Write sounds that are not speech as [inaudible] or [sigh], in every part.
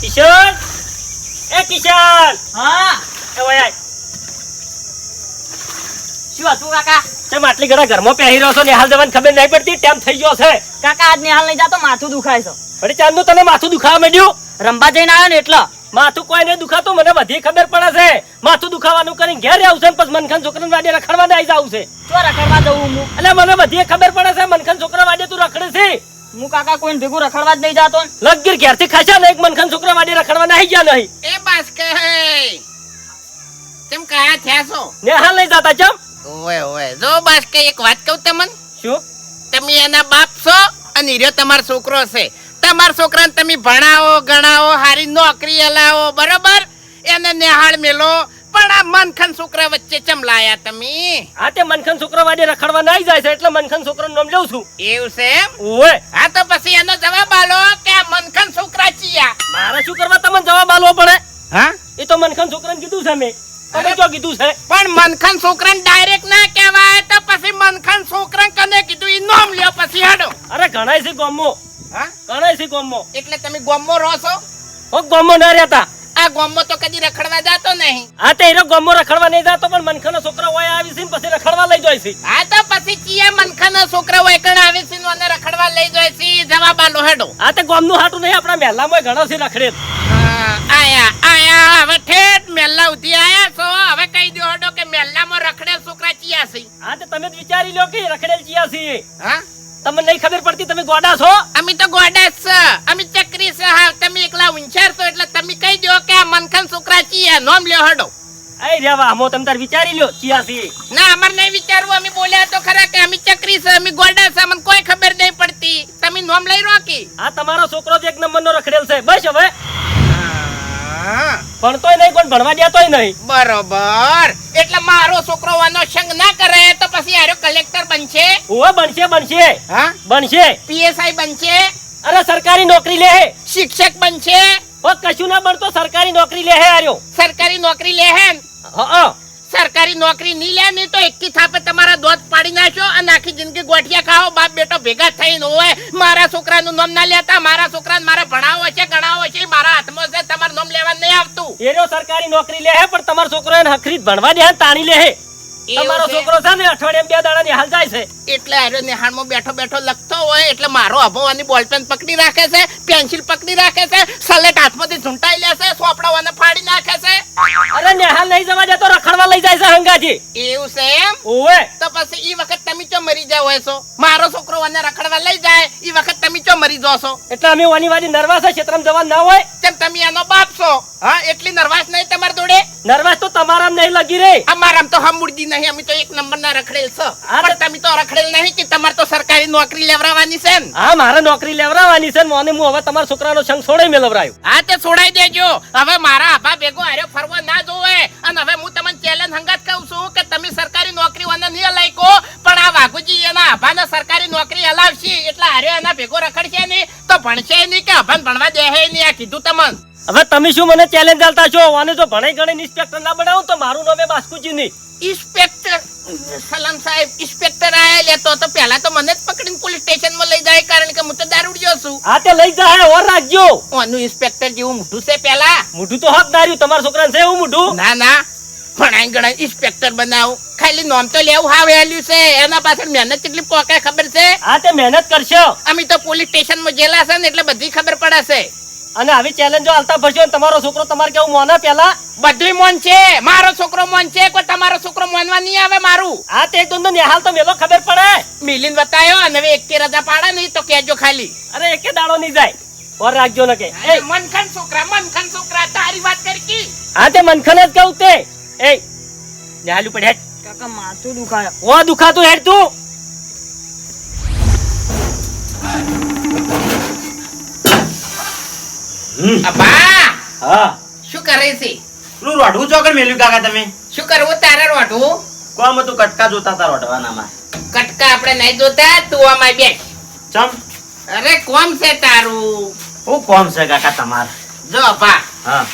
કિશન? એ કિશન! હા? એ ઓય શું હતું કાકા? તમે આટલી ઘણા ઘરમાં પહેરી રહ્યો છો? ને હાલ જવાની ખબર નહીં પડતી? ટાઈમ થઈ ગયો છે. કાકા આજ નિહાલ નહીં જાતો માથું દુખાય છે. અરે ચાંદ તને માથું દુખાવા માંડ્યું? રંબા જઈને આવ્યો ને એટલે. માથું કોઈ નહીં દુખાતું? મને બધી ખબર પડે છે. માથું દુખાવાનું કરીને ઘેર આવશે છે પછી મનખન છોકરા વાડે રખડવા આવી જાવ છે. તો રખડવા જવું હું? એટલે મને બધી ખબર પડે છે મનખન છોકરા વાડે તું રખડે છે. હું કાકા કોઈને ભેગું રખડવા જ નહીં જાતો. લગીર ઘેરથી ખાશા ને એક મનખન છોકરા માટે રખડવા નહીં ગયા નહીં. એ બાસ્કે તેમ કયા થયા છો? ને હાલ નહીં જાતા ચમ ઓય ઓય. જો બાસ્કે એક વાત કહું તમને. શું? તમે એના બાપ છો અને હીરો તમારો છોકરો છે. તમારા છોકરાને તમે ભણાવો ગણાવો હારી નોકરી અલાવો બરોબર? એને નિહાળ મેલો પણ આ મનખન છોકરા વચ્ચે ચમ લાયા તમે? આ તે મનખન છોકરા વાડે રખડવા નહીં જાય છે એટલે મનખન છોકરાનું નામ લઉં છું. એવું છે એમ? ઓય હા તો પછી એનો જવાબ આલો કે આ મનખન છોકરા ચિયા. મારે શું કરવા તમને જવાબ આલવો પડે? હા? એ તો મનખન છોકરાને કીધું છે મેં. તમે જો કીધું છે? પણ મનખન છોકરાને ડાયરેક્ટ ના કહેવાય તો પછી મનખન છોકરા કને કીધું? ઈ નામ લ્યો પછી હાડો. અરે ઘણાય છે ગોમો. હા? ઘણાય છે ગોમો. એટલે તમે ગોમો રહો છો? ઓ ગોમો ના રહેતા. આ ગોમો તો કદી રખડવા જાતો નહીં. આ તે એનો ગોમો રખડવા નહીં જાતો પણ મનખાનો છોકરો હોય આવી છે પછી રખડવા લઈ જાય છે. હા તો પછી ચિયા મનખાના છોકરા વૈકણ આવે છે ને મને રખડવા લઈ જાય છે જવાબ આલો હેડો. આ તે ગોમનું હાટું નહીં આપણા મહેલામાં ઘણા છે રખડે આયા આયા હવે ઠેઠ મેલ્લા ઉધી આયા છો. હવે કહી દો હેડો કે મેલ્લામાં રખડેલ છોકરા ચિયા છે. આ તે તમે જ વિચારી લો કે રખડેલ ચિયા છે. હા? તમને નહીં ખબર પડતી તમે ગોડા છો? અમે તો ગોડા છે. અમે ચક્રી છે. હા તમે એકલા ઊંચાર છો એટલે તમે કહી દો કે આ મનખન ચિયા નોમ લ્યો હડો. આઈ રેવા હમો તમ તાર વિચારી લ્યો ચિયા સી. ના અમર નહીં વિચારવું. અમે બોલ્યા તો ખરા કે અમે ચક્રી છે અમે ગોડા છે મને કોઈ ખબર નહીં પડતી. તમે નોમ લઈ રોકી આ તમારો છોકરો જ એક નંબરનો રખડેલ છે. બસ હવે. ભણતોય નહીં કોણ ભણવા દેતોય નહીં. બરોબર. એટલે મારો છોકરો વાનો સંગ ના કરે તો પછી આરો કલેક્ટર બનશે? ઓ બનશે બનશે. હા? બનશે. પીએસઆઈ બનશે? અરે સરકારી નોકરી લે. શિક્ષક બનશે? ઓ કશું ના બનતો સરકારી નોકરી લે હે આર્યો. સરકારી નોકરી લે હે સરકારી નોકરી નહીં લે નહીં તો એકી થાપે તમારા દોત પાડી નાખ્યો અને આખી જિંદગી ગોઠિયા ખાઓ. બાપ બેટો ભેગા થઈને હોય. મારા છોકરાનું નામ ના લેતા મારા છોકરાને મારે ભણાવો છે ગણાવો છે મારા હાથમાં છે તમારું નામ લેવા નહીં આવતું. એનો સરકારી નોકરી લે હે પણ તમારો છોકરો એને હખરી ભણવા દે તાણી લે હે. તમારો છોકરો છે ને અઠવાડિયે બે દાડાની હાલ જાય છે. એટલે આર્યો નિહાળમાં બેઠો બેઠો લખતો હોય એટલે મારો અભવાની બોલપેન પકડી રાખે છે પેન્સિલ પકડી રાખે છે સલેટ હાથમાંથી ઝૂંટાઈ લેશે સોપડાઓને ફાડી નાખે છે. અરે નેહાલ નહીં જવા જતો રખડવા લઈ જાય છે હંગાજી. એવું છે એમ? ઓવે. તો પછી ઈ વખત તમે ચો મરી જાવ છો મારો છોકરો અને રખડવા લઈ જાય ઈ વખત તમે ચો મરી જાવ એટલે અમે વાની વાજી નર્વસ છે ક્ષેત્રમ જવા ના હોય? તેમ તમે એનો બાપ છો? હા એટલી નર્વસ નહીં તમાર જોડે? નર્વસ તો તમારા નહીં લગી રે. અમારામ તો હમુરદી નહીં અમે તો એક નંબર ના રખડેલ છો. પણ તમે તો રખડેલ નહીં કે તમારે તો સરકારી નોકરી લેવરાવાની છે ને? હા મારે નોકરી લેવરાવાની છે ને મોને હું હવે તમારા છોકરાનો સંગ છોડાઈ મેળવરાયો હા તે છોડાઈ દેજો. હવે મારા આભા ભેગો હાર્યો ફરવા ના જોવે. અને હવે હું તમને ચેલેન્જ હંગાત કહું છું કે તમે સરકારી નોકરી વાને નહીં લાયકો પણ આ વાઘુજી એના અભાને સરકારી નોકરી હલાવશે. એટલે હારે એના ભેગો રખડશે નહીં. તો ભણશે નહીં કે અભાન ભણવા દેહે નહીં, આ કીધું તમને. હવે તમે શું મને ચેલેન્જ આલતા છો? અને જો ભણે ગણે ઇન્સ્પેક્ટર ના બનાવો તો મારું નામ એ બાસ્કુજી નહીં ઇન્સ્પેક્ટર સલામ સાહેબ ઇન્સ્પેક્ટર આયા લેતો તો પહેલા તો મને જ પકડીને પોલીસ સ્ટેશનમાં લઈ જાય કારણ કે હું તો દારૂડિયો છું. હા તે લઈ જાય ઓર રાખજો. ઓનું ઇન્સ્પેક્ટર જેવું મોઢું છે પહેલા. મોઢું તો હક દાર્યું તમારા છોકરાને છે એવું મોઢું? ના ના ભણાઈ ગણાય ઇન્સ્પેક્ટર બનાવું. ખાલી નામ તો લેવું હા વેલ્યુ છે એના પાછળ મહેનત કેટલી કોકાય ખબર છે? હા તે મહેનત કરશો. અમે તો પોલીસ સ્ટેશનમાં જેલા છે ને એટલે બધી ખબર પડે છે. અને આવી ચેલેન્જો હાલતા ભરજો તમારો છોકરો તમારે કેવું મોને પેલા? બધું મોન છે. મારો છોકરો મોન છે કોઈ તમારો છોકરો મોનવા નહીં આવે મારું? આ તે તો નિહાલ તો મેલો ખબર પડે. મિલિન બતાયો અને હવે એક રજા પાડે નહીં તો કેજો ખાલી. અરે એક દાડો નહીં જાય. ઓર રાખજો ને કે. એ. મનખન છોકરા મનખન છોકરા તારી વાત કરી કી? હા તે મનખન જ કહું તે. એ. નિહાલ ઉપર હેડ કાકા માથું દુખાય. ઓ દુખાતું હેડ તું. અબા હા. શું કરે છે? પેલું રોઢવું ચોકડ મેલ્યું કાકા તમે? શું કરવું તારે રોઢવું? કોમ હતું કટકા જોતા હતા રોઢવાનામાં. કટકા આપણે નહીં જોતા તું આમાં બેસ. ચમ? અરે કોમ છે તારું? હું કોમ છે કાકા તમાર? જો અપા હા.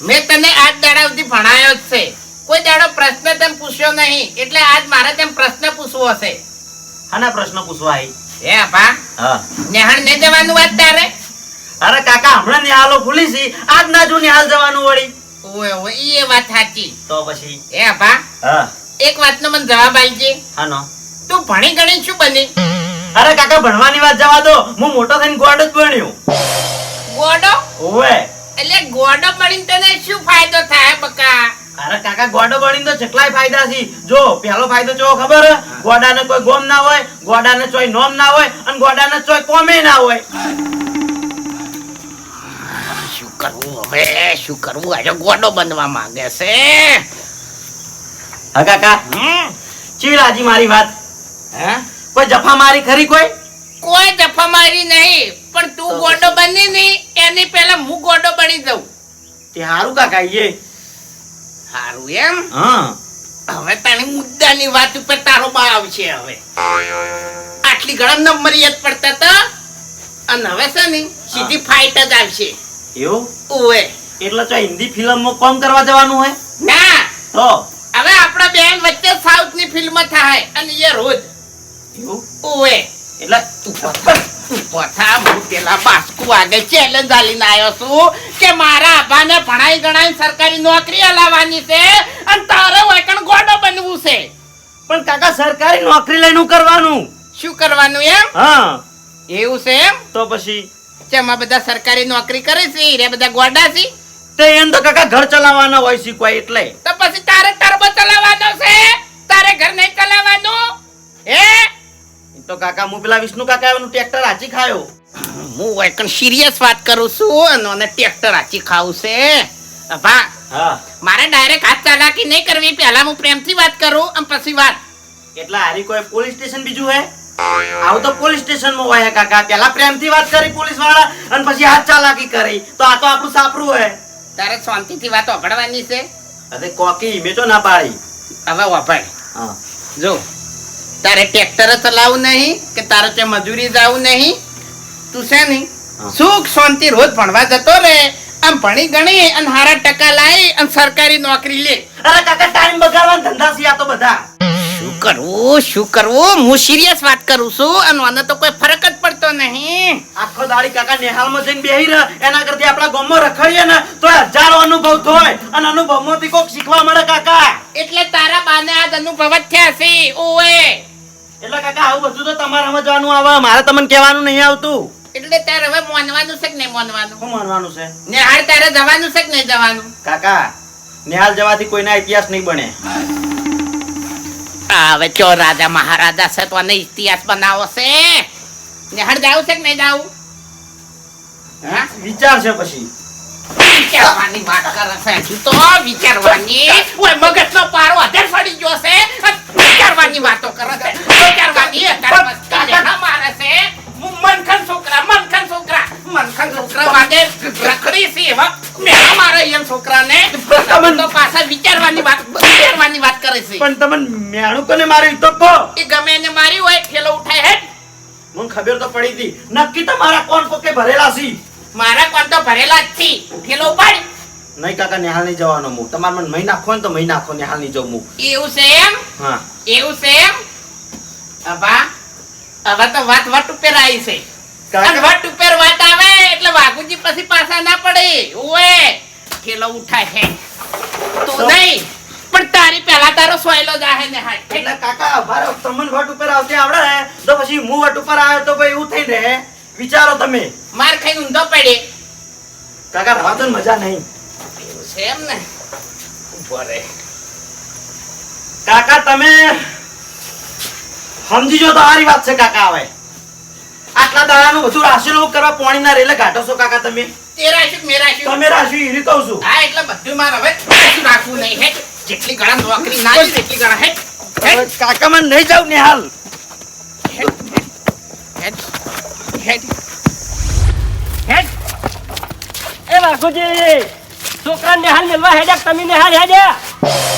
મેં તને આજ દાડા સુધી ભણાયો જ છે. કોઈ દાડો પ્રશ્ન તેમ પૂછ્યો નહીં એટલે આજ મારે તેમ પ્રશ્ન પૂછવો હશે આના પ્રશ્ન પૂછવા આવી હે અપા હા. નેહાણ ને જવાનું વાત તારે? અરે કાકા હમણાં નિહાલો ખુલી છે. આજ ના જો નિહાલ જવાનું વળી. ઓય ઓય એ વાત સાચી. તો પછી? એ અભા હા. એક વાતનો મને જવાબ આલજે હાનો. તું ભણી ગણી શું બની? અરે કાકા ભણવાની વાત જવા દો. હું મોટો થઈને ગોડ જ ભણ્યો ગોડો? ઓય એટલે ગોડો બનીને તને શું ફાયદો થાય બકા? અરે કાકા ગોડો ભણીને તો કેટલાય ફાયદા છે. જો પહેલો ફાયદો ચો ખબર? ગોડાને કોઈ ગોમ ના હોય ગોડાને ચોય નોમ ના હોય અને ગોડાને ચોય કોમે ના હોય. કરવું હવે? શું કરવું? આજે ગોડો બનવા માંગે છે. હા કાકા? ચી રાજી મારી વાત. હે? કોઈ જફા મારી ખરી કોઈ? કોઈ જફા મારી નહીં પણ તું ગોડો બની નહીં એની પહેલા હું ગોડો બની જાઉં. તે હારું કાકા ઈએ. સારું એમ? હા. હવે તને મુદ્દાની વાત ઉપર તારો બા આવશે હવે. આટલી ઘણા નંબર યાદ પડતા હતા. અને હવે છે ને સીધી ફાઇટ જ આવશે. એવું? ઓએ એટલે તો હિન્દી ફિલ્મમાં કોમ કરવા જવાનું હોય? ના. તો? હવે આપણા બેન વચ્ચે સાઉથની ફિલ્મ થાય અને એ રોજ. એવું? ઓએ એટલે પોથા હું પેલા બાસ્કુ આગળ ચેલેન્જ આલીને આવ્યો છું કે મારા આભાને ભણાઈ ગણાઈ સરકારી નોકરી હલાવવાની છે અને તારે વાયકણ ગોડો બનવું છે. પણ કાકા સરકારી નોકરી લઈને કરવાનું? શું કરવાનું એમ? હા. એવું છે એમ? તો પછી? જેમાં બધા સરકારી નોકરી કરે છે રે બધા ગોડા છે. તે એમ તો કાકા ઘર ચલાવવાના હોય છે કોઈ એટલે. તો પછી તારે ટર્બો ચલાવવાનો છે? તારે ઘર નહીં ચલાવવાનું? હે? તો કાકા હું પેલા વિષ્ણુ કાકા એનું ટ્રેક્ટર હાચી ખાયો. હું એક સિરિયસ વાત કરું છું અને ટ્રેક્ટર આચી ખાવું છે. ભા હા. મારે ડાયરેક્ટ હાથ ચાલાકી નહીં કરવી પહેલા હું પ્રેમથી વાત કરું અને પછી વાત. એટલે હારી કોઈ પોલીસ સ્ટેશન બીજું હે? આવું તો પોલીસ સ્ટેશનમાં હોય કાકા. પેલા પ્રેમથી વાત કરી પોલીસવાળા અને પછી હાથ ચાલાકી કરી. તો આ તો આપણું સાપરું હે. તારે શાંતિથી વાત ઓગળવાની છે? અરે કોકી મેં તો ના પાડી. હવે હા. જો તારે ટ્રેક્ટર ચલાવવું નહીં કે તારે તે મજૂરી જાવ નહીં? તું છે નહીં સુખ શાંતિ રોજ ભણવા જતો રે આમ ભણી ગણી અને હારા ટકા લાવી અને સરકારી નોકરી લે. અરે કાકા ટાઈમ બગાડવાના ધંધા છે આ તો બધા. શું કરવું શું કરવું હું સિરિયસ વાત કરું છું અને આને તો કોઈ ફરક જ પડતો નહીં. આખો દાડી કાકા નેહાલમાં જઈને બેહી રહે એના કરતી આપણા ગામમાં રખડીએ ને તો હજારો અનુભવ થાય અને અનુભવમાંથી કોક શીખવા મળે કાકા. એટલે તારા બાને આ અનુભવ જ થયા છે ઓએ એટલે કાકા આવું બધું તો તમારે જવાનું આવે મારે તમને કહેવાનું નહીં આવતું. એટલે તારે હવે માનવાનું છે કે નહીં માનવાનું? શું માનવાનું છે. નિહાળ તારે જવાનું છે કે નહીં જવાનું? કાકા નિહાળ જવાથી કોઈના ઇતિહાસ નહીં બને. હવે ચો રાજા મહારાજા છે તો આને ઇતિહાસ બનાવો છે. નિહાળ જાવ છે કે નહીં જાવ? હા? વિચાર છે પછી. વિચારવાની વાત કરે છે. તો વિચારવાની. ઓય મગજનો પારો અધેર ફરી ગયો છે. વિચારવાની વાતો કરે છે. વિચારવાની અત્યારે મારે છે. મનખન છોકરા મનખન છોકરા. મનખન છોકરા વાગે રખડી છે એવા મેળા મારે એમ છોકરાને તો પાછા વિચારવાની વાત વિચારવાની વાત કરે છે. પણ તમને મેણું કોને માર્યું? તો એ ગમે એને મારી હોય ઠેલો ઉઠાય હે મને ખબર તો પડી હતી. નક્કી તમારા કોણ કોકે ભરેલા છે? મારા કોણ તો ભરેલા જ થી ઠેલો ઉપાડ. નહીં કાકા નિહાલ નહીં જવાનો હું તમારે મને મહી નાખો ને તો મહી નાખો નિહાલ નહીં જવું એવું છે એમ? હા. એવું છે એમ? અબા હવે તો વાત વટ ઉપર આવી છે. અને વટ ઉપર વાત આવે એટલે વાઘુજી પછી પાછા ના પડે. ઓએ ખેલો ઉઠાય હે. તો- નહીં પણ તારી પહેલા તારો સોયલો જાહે ને હાય. એટલે કાકા મારો તમન વટ ઉપર આવતે આવડે તો પછી હું વટ ઉપર આવ્યો તો ભાઈ એવું થઈ રહે વિચારો તમે. માર ખાઈને ઊંધો પડે. કાકા રવા તો મજા નહીં. એવું છે એમ ને. ઊભો રે કાકા તમે સમજી જો તો વાત છે કાકા હવે. આટલા દાડાનું બધું રાશેલું કરવા પોણીના રેલે ઘાટો છો કાકા તમે? તમે રાશી કહું છું. હા એટલે બધું મારે હવે કશું રાખવું નહીં હે જેટલી ઘણા નોકરી ના હે કાકા માં નહીં જાવ નિહાલ હેડ હેડ હેડ એ વાઘુજી! છોકરા નિહાલ મેલવા હેડ્યા તમે નિહાલ હેડ્યા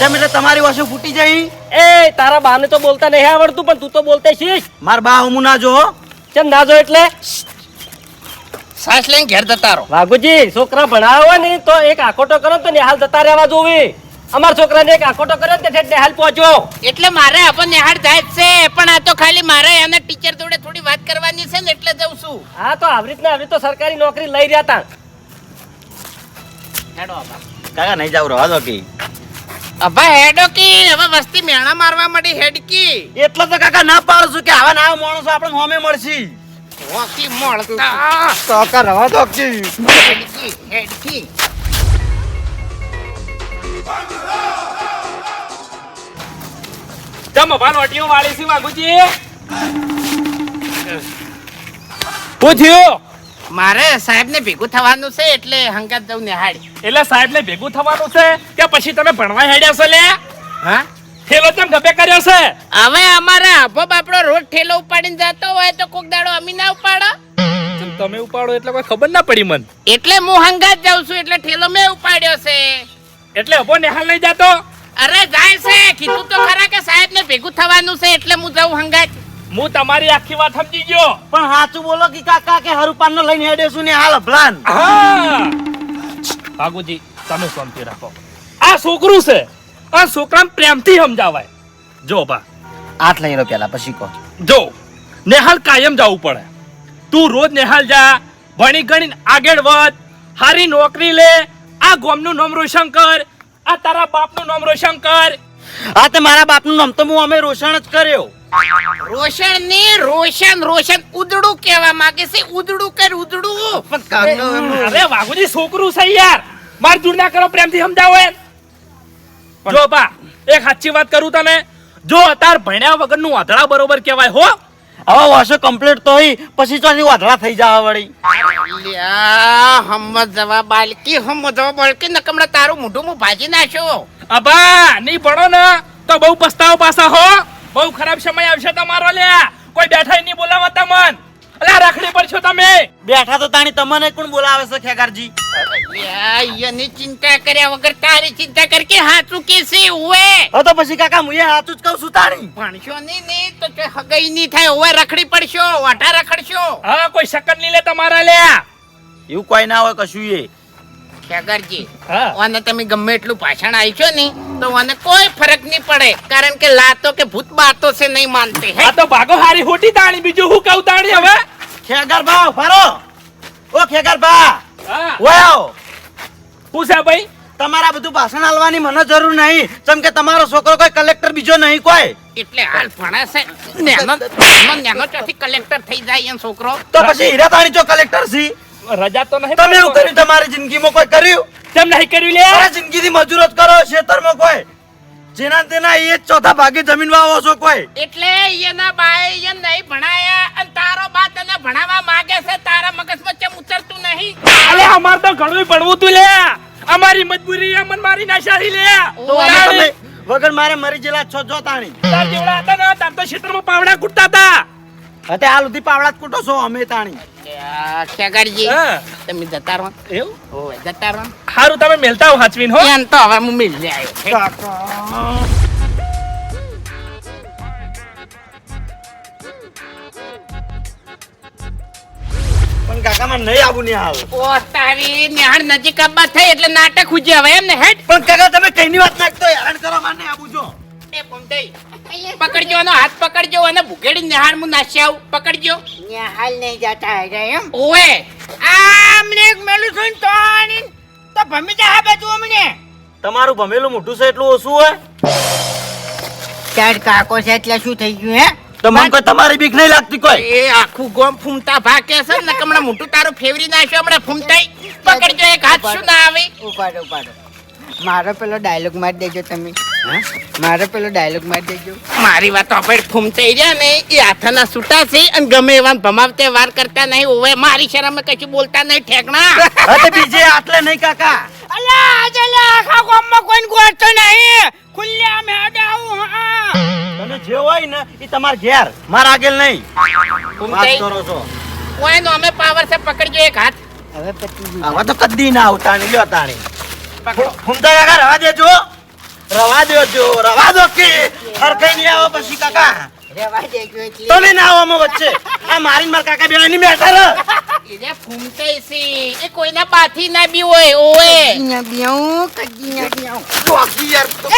તેમ એટલે તમારી વાસુ ફૂટી જાય? એ તારા બાને તો બોલતા નહીં આવડતું પણ તું તો બોલતે શીખ માર બા હું ના જો કેમ ના જો એટલે? સાસ લઈને ઘેર જતા રહો. વાઘુજી છોકરા ભણાવો ને તો એક આખોટો કરો તો નિહાલ જતા રહેવા જોવી. અમારા છોકરાને એક આખોટો કર્યો ને તે ઠેઠ હાલ પહોંચ્યો. એટલે મારે આપણ નિહાળ જાય જ છે પણ આ તો ખાલી મારે એના ટીચર જોડે થોડી વાત કરવાની છે ને એટલે જઉં છું. હા તો આવી રીતના આવી તો સરકારી નોકરી લઈ રહ્યા તા. હેડો કાકા નહીં જાવ રવા દો કે. અભા હેડો કી. હવે વસ્તી મેણા મારવા માટે હેડકી એટલો તો કાકા ના પાડું છું કે આવા ના માણસો આપણે હોમે મળશી. ઓકી મળતા. કાકા રવા દો કી. હેડકી હેડકી જમ ભાનો અટીઓ વાળી છે થયું મારે સાહેબ ને ભેગું થવાનું છે એટલે હંગાત જવું નિહાળ એટલે સાહેબ ને ભેગું થવાનું છે કે પછી તમે ભણવા હેડ્યા છો લે? હા? ઠેલો કેમ ગભે કર્યો છે? હવે અમારે આભો બાપડો રોજ ઠેલો ઉપાડીને જતો હોય તો કોક દાડો અમી ના ઉપાડો. તમે ઉપાડો એટલે કોઈ ખબર ના પડી મન. એટલે હું હંગાત જાઉં છું એટલે ઠેલો મેં ઉપાડ્યો છે. એટલે અભો નિહાલ નહીં જાતો? અરે જાય છે કીધું તો ખરા કે સાહેબ ને ભેગું થવાનું છે એટલે હું જાઉં હંગાત. હું તમારી આખી વાત સમજી ગયો. પણ સાચું બોલો કે કાકા કે હરુપાન નો લઈને હેડે છું ને હાલ પ્લાન હા. વાઘુજી તમે શાંતિ રાખો. આ છોકરું છે. આ છોકરા પ્રેમથી સમજાવાય. જો બા. આઠ લઈ રહ્યો પેલા પછી કહો. જો નેહાલ કાયમ જવું પડે. તું રોજ નેહાલ જા ભણી ગણીને આગળ વધ હારી નોકરી લે આ ગોમનું નામ રોશન કર આ તારા બાપનું નામ રોશન કર. આ તે મારા બાપનું નામ તો હું અમે રોશન જ કર્યો. રોશન ને રોશન રોશન ઉદડું કહેવા માંગે છે. ઉદડું કર ઉદડું પણ અરે વાઘુજી છોકરું છે યાર. માર જુડ ના કરો પ્રેમથી સમજાવો એમ. જો બા એક સાચી વાત કરું તને. જો અતાર ભણ્યા વગરનું આધળા બરોબર કહેવાય હો. હવે વર્ષો કમ્પ્લીટ તો હોય પછી તો આની વાદળા થઈ જવા વળી. હમ જવા બાલકી હમ જવા બાલકી નકમડા તારું મોઢું હું ભાજી નાખ્યો. અબા નહીં ભણો ને તો બહુ પસ્તાવો પાછા હો. બહુ ખરાબ સમય આવશે તમારો લ્યા કોઈ બેઠા નહીં બોલાવા તમન. અલ્યા રાખડી પર છો તમે. બેઠા તો તાણી તમને કોણ બોલાવે છે ખેગારજી? એની ચિંતા કર્યા વગર તારી ચિંતા કર કે હાચું કે છે ઉવે? હવે તો પછી કાકા હું એ હાચું જ કહું છું તાણી. ભણશો નહીં નહીં તો કે હગઈ નહીં થાય ઉવે રખડી પડશો વાટા રખડશો. હા કોઈ શકન નહીં લે તમારા લ્યા એવું કોઈ ના હોય કશું એ. ખેગરજી હા. ઓને તમે ગમે એટલું ભાષણ આપ્યો ને તો ઓને કોઈ ફરક નહીં પડે. કારણ કે લાતો કે ભૂત બાતો છે નહીં માનતે હે? આ તો ભાગો હારી હોટી તાણી બીજું હું કહું તાણી હવે? ખેગાર ભા ફરો. ઓ ખેગાર ભા. હા. વાયો. શું ભાઈ? તમારા બધું ભાષણ આલવાની મને જરૂર નહીં. જેમ કે તમારો છોકરો કોઈ કલેક્ટર બીજો નહીં કોઈ. એટલે હાલ ભણાશે નેનો નેનો નેનો ચોથી કલેક્ટર થઈ જાય એમ છોકરો. તો પછી હીરા તાણી જો કલેક્ટર છી? રજા તો નહીં તમે એવું કર્યું? તમારી જિંદગીમાં કોઈ કર્યું? તેમ નહીં કર્યું લે. અરે જિંદગીથી મજૂરત કરો ખેતરમાં કોઈ. જેના તેના એ ચોથા ભાગે જમીન વાવો છો કોઈ. એટલે એના બાએ એ નહીં ભણાયા અને તારો બા તને ભણાવવા માંગે છે તારા મગજમાં ચમ ઉતરતું નહીં. અલે અમાર તો ઘણું ભણવું તું લે. અમારી મજબૂરી અમન મારી નાશારી લે. તો તમે વગર મારે મરી ગયેલા છો જો તાણી. તાર જેવડા હતા ને તાર તો ક્ષેત્રમાં પાવડા કૂટતા હતા. હતે હાલ સુધી પાવડા જ કૂટો છો અમે તાણી. ખેગરજી તમે જતા રહો એવું? ઓય જતા રહો હારું તમે મેલતા હો હાચવીન હો. એમ તો હવે હું મિલ આવ્યો. પણ કાકા નહીં આવું નહીં હાલ ઓ તારી નેહાળ નજીક આવવા થઈ એટલે નાટક ઉજે હવે એમ ને હેડ. પણ કાકા તમે કઈની વાત નાખતો હેરાન કરવા મને આવું જો પકડજો એનો હાથ પકડજો અને ભૂગેડી નિહાળ હું નાસી આવું. પકડજો. હાલ નહીં જતા હે એમ? ઓએ આમને એક મેલું છું તો આની તો ભમી જા હા બાજુ અમને. તમારું ભમેલું મોટું છે એટલું ઓછું હોય? ચાર કાકો છે એટલે શું થઈ ગયું હે? તો કોઈ તમારી બીક નહીં લાગતી કોઈ? એ આખું ગોમ ફૂમતા ભાગે છે ને હમણાં મોટું તારું ફેવરી નાખ્યો હમણાં ફૂમતાઈ. પકડજો એક હાથ શું ના આવે. ઉપાડો ઉપાડો. મારો પેલો ડાયલોગ મારી દેજો તમે. મારો પેલો ડાયલોગ મારી દેજો મારી વાત આપણે ફૂમતાઈ રહ્યા ને એ હાથના છૂટા છે અને ગમે એવા ભમાવતે વાર કરતા નહીં ઓવે મારી શરમે કશું બોલતા નહીં ઠેકણા. અરે બીજે આટલે નહીં કાકા. અલા આજે લે આખા ગામમાં કોઈ ગોળતો નહીં. ખુલ્લે અમે હેડે હા. તમે જે હોય ને એ તમાર ઘેર મારા આગળ નહીં. વાત કરો છો. ઓયનો અમે પાવર સે પકડજો એક હાથ. હવે પતી હવે તો કદી ના આવતા નહીં લ્યો તાણી. પકડો. ફૂમતા કાકા રવા દેજો. રવા દેજો રવા દો કે હરખાઈ નહીં આવો પછી કાકા. રેવા દેજો એટલે. તમે ના આવો અમે વચ્ચે. આ મારી મારા કાકા બેવાની મેટર એને ફૂમતે છે એ કોઈના પાથી ના બી હોય ઓએ અહીંયા બેહું, કજીયા બેહું. ચોકી યાર તો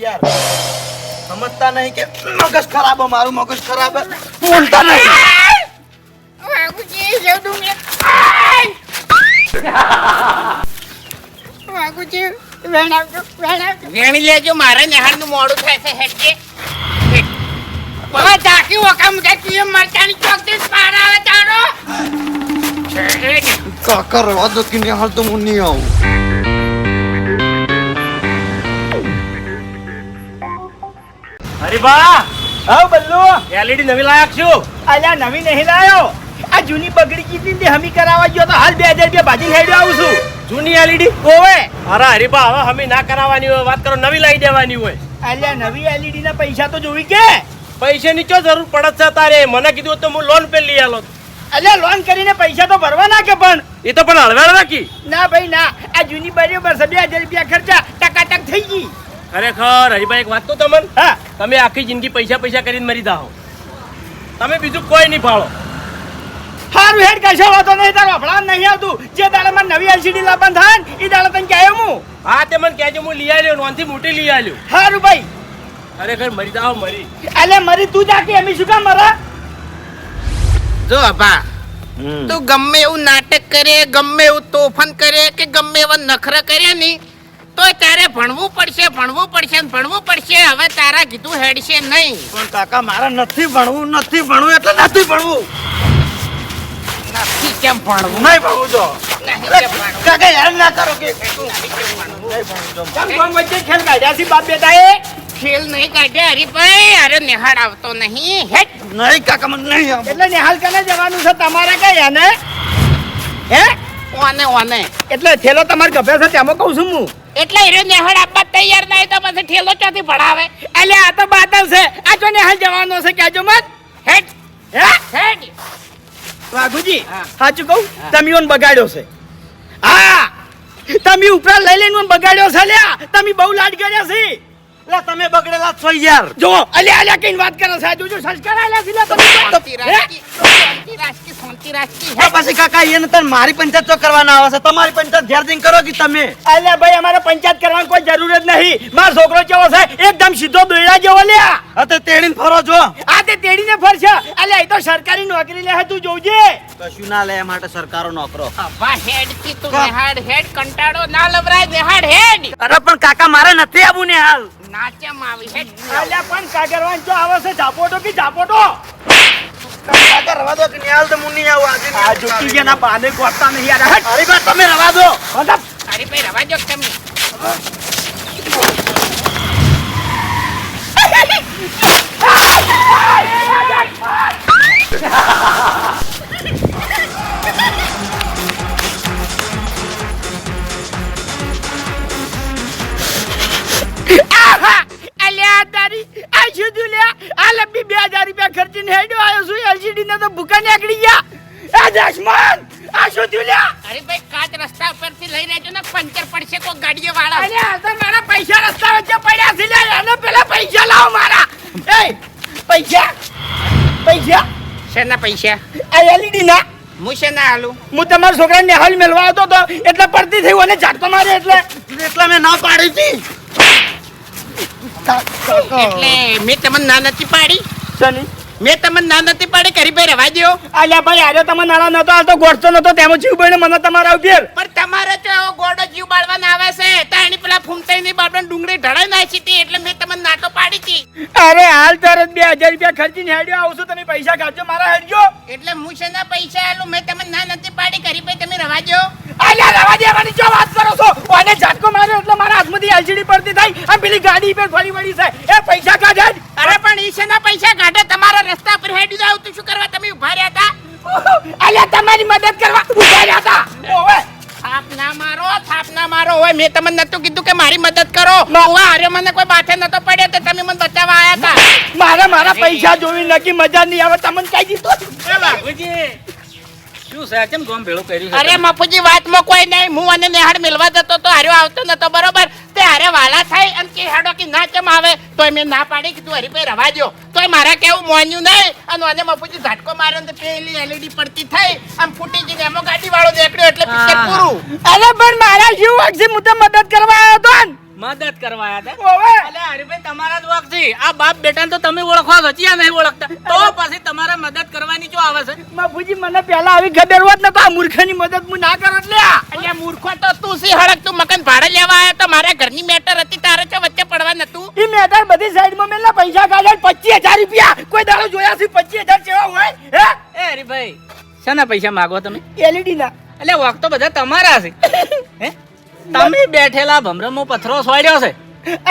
યાર. સમજતા નહીં કે મગજ ખરાબ હે, મારું મગજ ખરાબ હે. બોલતા નહીં. વાઘુજી, જવડું મેં. [laughs] વાઘુજી, વેણ આવજો, વેણ આવજો. વેણી લેજો મારે નેહાળનું મોડું થાય છે હેડજે હવે ઝાંકી ઓકા મુકે તું મરચાની ચોકથી પાર આવે તારો. કાકા રવા દો કે નિહાળ તો હું નહીં આવું. હરીબા આવ બલ્લુ. એલઈડી નવી લાયક છું? અલ્યા નવી નહીં લાયો. આ જૂની બગડી ગઈ હતી હમી કરાવવા ગયો તો હાલ બે હજાર રૂપિયા ભાજી હેડ્યો આવું છું. જૂની એલઈડી ઓવે અરે હરીબા હવે હમી ના કરાવવાની હોય વાત કરો નવી લાવી દેવાની હોય. અલ્યા નવી એલઈડી ના પૈસા તો જોવી કે? પૈસાની ચો જરૂર પડત છે તારે? મને કીધું તો હું લોન પે લઈ આલો એટલે લોન કરીને પૈસા તો ભરવાના કે પણ? એ તો પણ હળવે નાખી ના ભાઈ ના. આ જૂની બરાબર પર સબે હજાર રૂપિયા ખર્ચા ટકાટક થઈ ગઈ. ખરેખર હરીભાઈ એક વાત તો તમને? હા. તમે આખી જિંદગી પૈસા પૈસા કરીને મરી જાઓ. તમે બીજું કોઈ નહીં ફાળો હારું હેડ કશો વાતો નહીં તારો અફળાન નહીં આવતું. જે દાડે મને નવી એલસીડી લાવવાનું થાય ને એ દાડે તને કહ્યું હું. હા તે મને કહેજો હું લઈ આવ્યો નોનથી મોટી લઈ આવ્યો હારું ભાઈ. ખરેખર મરી જાવ મરી. અલ્યા મરી તું જા કે એમ શું કામ મરા? જો અભા તું ગમે એવું નાટક કરે ગમે એવું તોફાન કરે કે ગમે એવા નખરા કરે ની તો તારે ભણવું પડશે ભણવું પડશે ને ભણવું પડશે. હવે તારા કીધું હેડશે નહીં. પણ કાકા મારે નથી ભણવું નથી ભણવું એટલે નથી ભણવું. નથી કેમ ભણવું? નહીં ભણવું જો. નહીં કેમ ભણવું? કાકા હેરાન ના કરો કે. કેમ વચ્ચે ખેલ કાઢ્યા છે બાપ બેટા એ ખેલ નહીં કાઢે હરીભાઈ અરે નિહાળ આવતો નહીં હેટ નહીં કાકા મને નહીં એટલે નિહાલ કને જવાનું છે તમારે કઈ ને હે? ઓને ઓને. એટલે થેલો તમારે ગભે છે તેમાં કહું છું હું. એટલે હીરો નિહાળ આપવા તૈયાર નહીં તો પછી ઠેલો ક્યાંથી ભણાવે? એટલે આ તો બાદલ છે. આ જો નિહાલ જવાનો છે કહેજો મત હેડ. હેડ. હેટ વાઘુજી સાચું કહું? તમે ઓન બગાડ્યો છે. હા! તમે ઉપરા લઈ લઈને ઓન બગાડ્યો છે લ્યા. તમે બહુ લાડ કર્યા છે. લે તમે બગડેલા છો યાર. જો અલ્યા અલ્યા કઈ વાત કરે છે? જોજો સંસ્કાર આલ્યા છે લે તમે. શાંતિ રાખી. તો પછી કાકા એને તને મારી પંચાયત તો કરવાના આવે છે. તમારી પંચાયત ઘેર જઈને કરો કે તમે. અલ્યા ભાઈ અમારે પંચાયત કરવાની કોઈ જરૂર જ નહીં. મારો છોકરો કેવો છે? એકદમ સીધો દોયડા જેવો લ્યા હા તો તેડીને ફરો જો આ તે તેડીને ફરશે. અલ્યા એ તો સરકારી નોકરી લે છે તું જોજે. કશું ના લે માટે સરકારો નોકરો. અબા હેડથી તું નિહાળ હેડ કંટાળો ના લવરાય નિહાળ હેડ. અરે પણ કાકા મારે નથી આવું ને હાલ. નાચમ આવી હેડ? અલ્યા પણ કાગરવાન જો આવે છે ઝાપોટો કે ઝાપોટો? કાકા રવા દો કે નિહાલ તો નહીં આવું આજે આ જોકી ગયા ના બાને ગોતતા નહીં યાર અરે બા તમે રવા દો અરે ભાઈ રવા દો તમે! અલ્યા તારી આ શું થયું લ્યા. આ લંબી બે હજાર રૂપિયા ખર્ચીને હેડ્યો આવ્યો છું એલસીડી ને તો ભૂકા નીકળી ગયા. આ દશમન આ શું થયું લ્યા? અરે ભાઈ કાચ રસ્તા ઉપરથી લઈ રહેજો ને પંચર પડશે કોઈ ગાડીઓ વાળા અલ્યા આ તો મારા પૈસા રસ્તા વચ્ચે પડ્યા છે લ્યા. એને પેલા પૈસા લાવો મારા. એ પૈસા પૈસા. શેના પૈસા? આ એલઈડી ના. હું ના હાલું? હું તમારા છોકરાને હાલ મેળવા આવતો તો એટલે પડતી થઈ અને ઝાટકો મારે એટલે. એટલે મેં ના પાડી હતી. એટલે મેં તમને ના નથી પાડી. શની? મેં તમને ના નથી પાડી કરી ભાઈ રવા દો અલ્યા ભાઈ આજે તમે નાના નતો આ તો ગોઠતો નતો તેમાં જીવ બને મને તમારા ઉપર પણ તમારે તો એવો ગોડો જીવ બાળવાના આવે છે. તાણી પેલા ફૂમતાઈની બાપને ડુંગળી ઢળાઈ નાખી હતી એટલે મેં તમને નાટો પાડી હતી. અરે હાલ તરત બે હજાર રૂપિયા ખર્ચીને હેડ્યો આવું છું તમે પૈસા કાઢજો મારા હેડજો એટલે હું છે પૈસા આલું મેં તમને ના નથી પાડી કરી ભાઈ તમે રવા દો અલ્યા રવા દેવાની જો વાત કરો છો? ઓને ઝટકો માર્યો એટલે મારા હાથમાંથી એલજીડી પડતી થઈ અને પેલી ગાડી પર ફરી વળી છે. એ પૈસા કાઢે અરે પણ ઈ શેના પૈસા કાઢે. તમારા રસ્તા પર હેડી જાવ તો શું કરવા તમે ઊભા રહ્યા હતા? અલ્યા તમારી મદદ કરવા ઊભા રહ્યા હતા. ઓવે. મારો થાપના મારો. હોય મેં તમને નતું કીધું કે મારી મદદ કરો. ઓવા અરે મને કોઈ માથે નતો પડ્યો તો તમે મને બચાવવા આયા હતા. મારે મારા પૈસા જોવી નકી મજા નહીં આવે. તમને કઈ દીધું એ શું છે? કેમ ગોમ ભેળું કર્યું અરે મફુજી વાતમાં કોઈ નહીં. હું અને નેહાડ મિલવા જતો તો હાર્યો આવતો નતો બરોબર? તે હારે વાલા થાય અને કે હેડો કે ના કેમ આવે? તોય મેં ના પાડી કીધું તું હરીભાઈ રવા દ્યો. તોય મારા કેવું મોન્યું નહીં. અને મફુજી ઝાટકો માર્યો ને પેલી એલઈડી પડતી થઈ આમ ફૂટી ગઈ એમાં ગાડી વાળો દેખડ્યો એટલે પિક્ચર પૂરું. અરે પણ મારા શું હું તો મદદ કરવા આવ્યો હતો. મદદ કરવા આવ્યા હતા. ઓવે. અલે હરીભાઈ તમારા જ છે આ બાપ બેટા તો તમે ઓળખવા વચ્યા ચિયા નહીં ઓળખતા. તો પછી તમારે મદદ કરવાની જો આવે છે? બાપુજી મને પહેલા આવી ખબર હોત ને તો આ મૂર્ખની મદદ હું ના કરત લે અહીંયા મૂર્ખો તો તું સી હળક? તું મકાન ભાડે લેવા આવ્યો તો મારા ઘરની મેટર હતી તારે છે વચ્ચે પડવા નતું? એ મેટર બધી સાઈડમાં મેલા પૈસા કાઢ્યા પચીસ હજાર રૂપિયા. કોઈ દાડો જોયા છે પચીસ હજાર જેવા હોય? હે? એ હરીભાઈ શાના પૈસા માગો તમે? એલઈડી ના. એટલે વાંક તો બધા તમારા છે. [laughs] હે? તમે બેઠેલા ભમરમો પથરો સોડ્યો છે.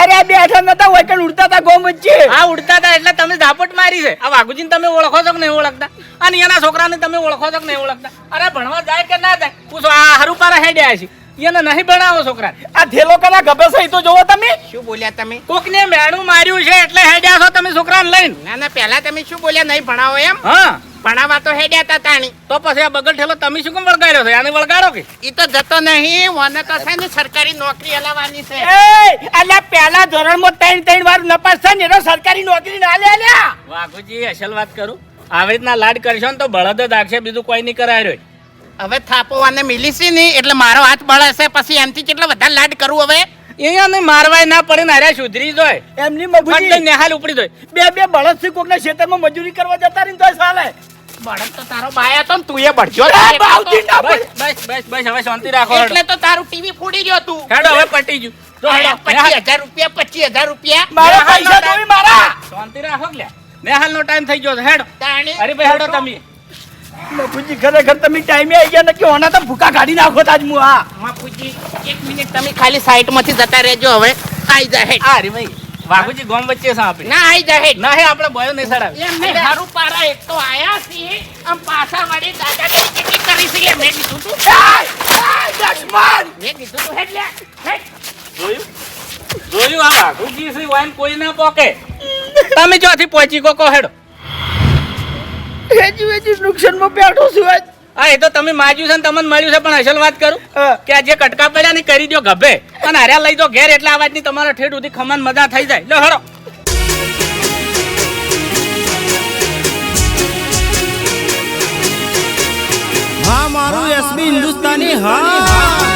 અરે આ બેઠા નતા હોય કે ઉડતા હતા ગોમ વચ્ચે. આ ઉડતા હતા એટલે તમે ઝાપટ મારી છે. આ વાઘુજીને તમે ઓળખો છો કે નહીં ઓળખતા? અને એના છોકરાને તમે ઓળખો છો કે નહીં ઓળખતા? અરે ભણવા જાય કે ના જાય? પૂછો આ હરુપારા હેડ્યા છે. એને નહીં ભણાવો છોકરા આ થેલો કના ગભે છે તો જોવો તમે. શું બોલ્યા તમે? કોકને મેણું માર્યું છે એટલે હેડ્યા છો તમે છોકરાને લઈને. ના ના પહેલા તમે શું બોલ્યા? નહીં ભણાવો એમ? હા. ભણાવવા તો હેડ્યા તા તાણી. તો પછી આ બગલ ઠેલો તમે શું કેમ વળગાડ્યો છે? આને વળગાડો કે? ઈ તો જતો નહીં. મને તો છે ને સરકારી નોકરી અલાવાની છે. એ અલા પહેલા ધોરણમાં ત્રણ ત્રણ વાર નપાસ થાય ને એનો સરકારી નોકરી ના લે અલ્યા વાઘુજી અસલ વાત કરું. આવી રીતના લાડ કરશો ને તો બળદ જ આગશે બીજું કોઈ નહીં કરાય રહ્યો હવે થાપો મિલી છે નહીં એટલે મારો હાથ બળશે પછી એમથી કેટલા વધારે લાડ કરું હવે? નહીં મારવાય ના પડે ને અરે સુધરી જોય. એમની ફટ નેહાલ ઉપડી જોય. બે બે બળદથી કોકના ખેતરમાં મજૂરી કરવા જતા રહી તો ચાલે. બળદ તો તારો બાય હતો ને તું એ બળજો એ બાવથી ના બસ બસ બસ બસ હવે શાંતિ રાખો એટલે તો તારું ટીવી ફૂડી ગયો તું હેડો હવે પટી ગયું. જો હેડો. પચીસ હજાર રૂપિયા પચીસ હજાર રૂપિયા. મારા પૈસા ટાઈમ- મારા. શાંતિ રાખો કે લ્યા. નિહાલનો ટાઈમ થઈ ગયો છે હેડો. અરે ભાઈ હેડો તમે. મફુજી ખરેખર તમે ટાઈમે આવી ગયા નક્કી ઓના તો ભૂકા કાઢી નાખો તાજ હું આ. માપુજી એક મિનિટ તમે ખાલી સાઈડમાંથી જતા રહેજો હવે. આઈ જાય હેડ. આ રે ભાઈ. વાઘુજી ગોમ વચ્ચે છે આપણે? ના આઈ જાહે ના હે આપણે બોયો નહીં સડાવ એમ નહીં. હારું પારા એક તો આયા છીએ. આમ પાછા વળી દાદાની ટિકિટ કરી છે લે. મેં કીધું તું. દશમન. મેં કીધું તું હેડ લે હેડ. જોયું? જોયું આ? વાઘુજી છે વાઈન કોઈ ના પોકે. તમે ચોથી પહોંચી ગો કો હેડો. હેજી વેજી નુકસાનમાં બેઠો છું આજ. હા એ તો તમે માજ્યું છે ને તમને મળ્યું છે પણ અસલ વાત કરું કે આ જે કટકા પડ્યા ને કરી દો ગભે. અને હાર્યા લઈ દો ઘેર એટલે અવાજની તમારા ઠેઠ સુધી ખમણ મજા થઈ જાય. લો હરો હા મારું એસબી હિન્દુસ્તાની હા.